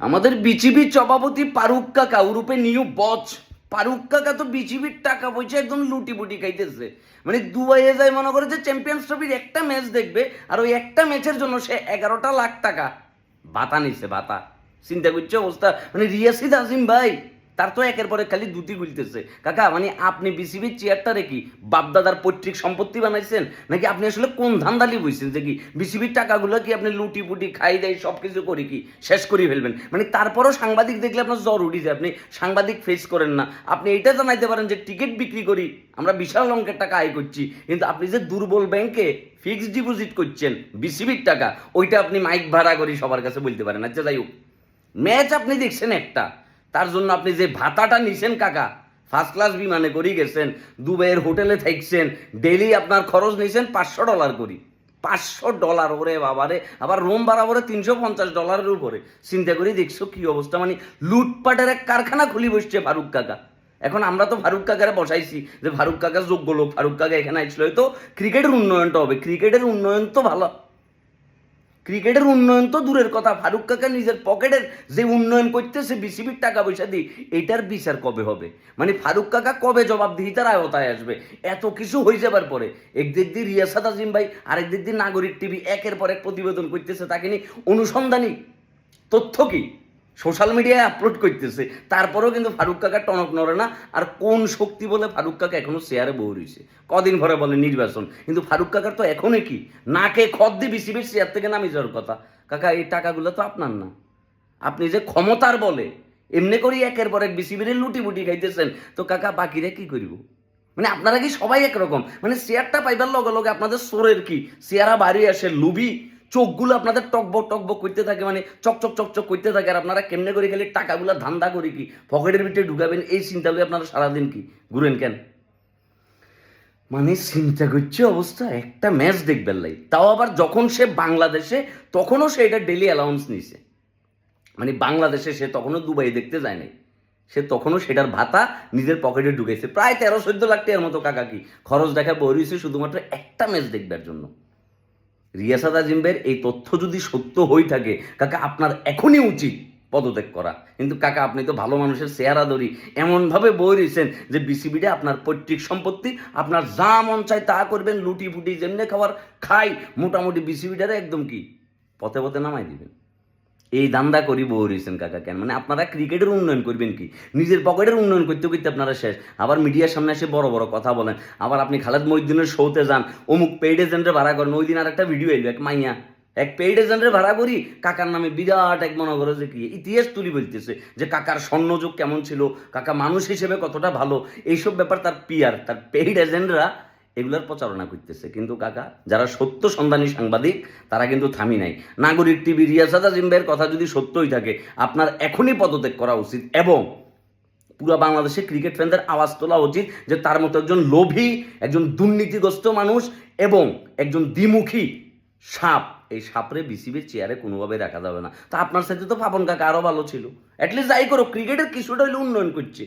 আমাদের বিজিবি সভাপতি পারুক কাকা ওরূপে নিউ বচ। পারুক কাকা তো বিজিবির টাকা পয়সা একদম লুটি বুটি খাইতেছে। মানে দুবাইয়ে যায় মনে করে যে চ্যাম্পিয়ন্স ট্রফির একটা ম্যাচ দেখবে আর ওই একটা ম্যাচের জন্য সে এগারোটা লাখ টাকা। বাতা নিছে বাতা চিন্তা করছে অবস্থা? মানে রিয়াসিদ আজিম ভাই তার তো একের পরে খালি দুটি গুলতেছে কাকা মানে আপনি বিসিবির চেয়ারটা রেখি বাপদাদার পৈতৃক সম্পত্তি বানাইছেন? নাকি আপনি আসলে কোন ধান্দালি বইছেন যে কি বিসিবির টাকাগুলো কি আপনি লুটি পুটি খাই দেয় সব কিছু করি কি শেষ করে ফেলবেন? মানে তারপরও সাংবাদিক দেখলে আপনার জ্বর উঠি যায়। আপনি সাংবাদিক ফেস করেন না। আপনি এটা জানাইতে পারেন যে টিকিট বিক্রি করি, আমরা বিশাল অঙ্কের টাকা আয় করছি। কিন্তু আপনি যে দুর্বল ব্যাংকে ফিক্সড ডিপোজিট করছেন বিসিবির টাকা, ওইটা আপনি মাইক ভাড়া করি সবার কাছে বলতে পারেন। আচ্ছা যাই হোক। ম্যাচ আপনি দেখছেন একটা। তার জন্য আপনি যে ভাতাটা নিছেন কাকা ফার্স্ট ক্লাস বিমানে করি গেছেন, দুবাইয়ের হোটেলে থাকছেন ডেলি আপনার খরচ নিছেন পাঁচশো ডলার করি। পাঁচশো ডলার ওরে বাবারে, আবার রোম বাড়াবরে তিনশো পঞ্চাশ ডলারের উপরে। চিন্তা করি দেখছ কি অবস্থা মানে লুটপাটের এক কারখানা খুলি বসছে ফারুক কাকা। এখন আমরা তো ফারুক কাকারে বসাইছি যে ফারুক কাকা যোগ্য লোক, ফারুক কাকা এখানে আসলে তো ক্রিকেটের উন্নয়নটা হবে। ক্রিকেটের উন্নয়ন তো ভালো। ক্রিকেটের উন্নয়ন তো দূরের কথা। ফারুক কাকা নিজের পকেটের যে উন্নয়ন করতেছে, বিসিবির টাকা পয়সা দিয়ে, এটার বিচার কবে হবে? মানে ফারুক কাকা কবে জবাবদিহিতার আয়তায় আসবে? এত কিছু হয়ে যাবার পরে একদিক দিয়ে রিয়াসাদ আজিম ভাই আরেক দিক দিয়ে নাগরিক টিভি একের পর এক প্রতিবেদন করতেছে, তাকে নিয়ে অনুসন্ধানী তথ্য কি? সোশ্যাল মিডিয়ায় আপলোড করতেছে। তারপরেও কিন্তু ফারুক কাকা টনক নড়ে না। আর কোন শক্তি বলে ফারুক কাকা এখনও চেয়ারে বউ রয়েছে? কদিন পরে বলে নির্বাচন। কিন্তু ফারুক কাকার তো এখনই কি? নাকে খদ দিয়ে বিসিবির চেয়ার থেকে নামি যাওয়ার কথা। কাকা, এই টাকাগুলো তো আপনার না। আপনি যে ক্ষমতার বলে, এমনি করেই একের পর এক বিসিবির লুটি বুটি খাইতেছেন। তো কাকা, বাকিরা কি করিব? মানে আপনারা কি সবাই একরকম? মানে চেয়ারটা পাইবার লগে লগে আপনাদের সোরের কি? চেয়ারা বাড়ি আসে, লুবি। চোখগুলো আপনাদের টকবক টকবক করতে থাকে মানে চকচক চকচক করতে থাকে, আর আপনারা কেমনে করে গেলে টাকাগুলো ধান্দা করে কি? পকেটের ভিতরে ঢুকাবেন, এই চিন্তা লই আপনারা সারাদিন কি? ঘুরেন কেন? মানে চিন্তা করছে অবস্থা, একটা ম্যাচ দেখবেন লাই। তাও আবার যখন সে বাংলাদেশে, তখনও সে এটা ডেলি অ্যালাউন্স নিছে। মানে বাংলাদেশে সে তখনও দুবাই দেখতে যায় নাই। সে তখনও সেটার ভাতা নিজের পকেটে ঢুকেছে প্রায় তেরো, চোদ্দ লাখ টাকার মতো কাকা কি? খরচ দেখা বইছে শুধুমাত্র একটা ম্যাচ দেখবার জন্য। রিয়াসাদ আজিম্বের এই তথ্য যদি সত্য হয়ে থাকে, কাকা আপনার এখনই উচিত পদত্যাগ করা। কিন্তু কাকা, আপনি তো ভালো মানুষের চেহারা ধরি এমনভাবে বই রয়েছেন যে বিসিবিটা আপনার পৈতৃক সম্পত্তি, আপনার যা মন চায় তা করবেন লুটি ফুটি যেমনি খাবার খাই, মোটামুটি বিসিবিটারে একদম কি পথে পথে নামাই দিবেন। এই দান্দা করি বউ রয়েছেন কাকা কেন? মানে আপনারা ক্রিকেটের উন্নয়ন করবেন কি? নিজের পকেটের উন্নয়ন করতে করতে আপনারা শেষ। আবার মিডিয়ার সামনে এসে বড় বড় কথা বলেন। আবার আপনি খালেদ মহিদ্দিনের শোতে যান, অমুক পেইড এজেন্টে ভাড়া করেন ওই দিন আর একটা ভিডিও এলো, এক মাইয়া। এক পেইড এজেন্টের ভাড়া করি, কাকার নামে বিরাট এক মনে করো যে কি, ইতিহাস তুলি বলতেছে যে কাকার স্বর্ণযোগ কেমন ছিল, কাকা মানুষ হিসেবে কতটা ভালো, এইসব ব্যাপার তার পিয়ার তার পেইড এজেন্টরা এগুলোর প্রচারণা করতেছে। কিন্তু কাকা, যারা সত্য সন্ধানী সাংবাদিক, তারা কিন্তু থামি নাই। নাগরিক টিভি রিয়াসাদ আজিম্বের কথা যদি সত্যই থাকে, আপনার এখনই পদত্যাগ করা উচিত এবং পুরো বাংলাদেশে ক্রিকেট ফ্যানদের আওয়াজ তোলা উচিত যে তার মতো একজন লোভী, একজন দুর্নীতিগ্রস্ত মানুষ এবং একজন দ্বিমুখী সাপ। এই সাপরে বিসিবির চেয়ারে কোনোভাবে রাখা যাবে না। তা আপনার সাথে তো পাপন কাকা আরও ভালো ছিল। অ্যাটলিস্ট যাই করো ক্রিকেটের কিছুটা হইলে উন্নয়ন করছে।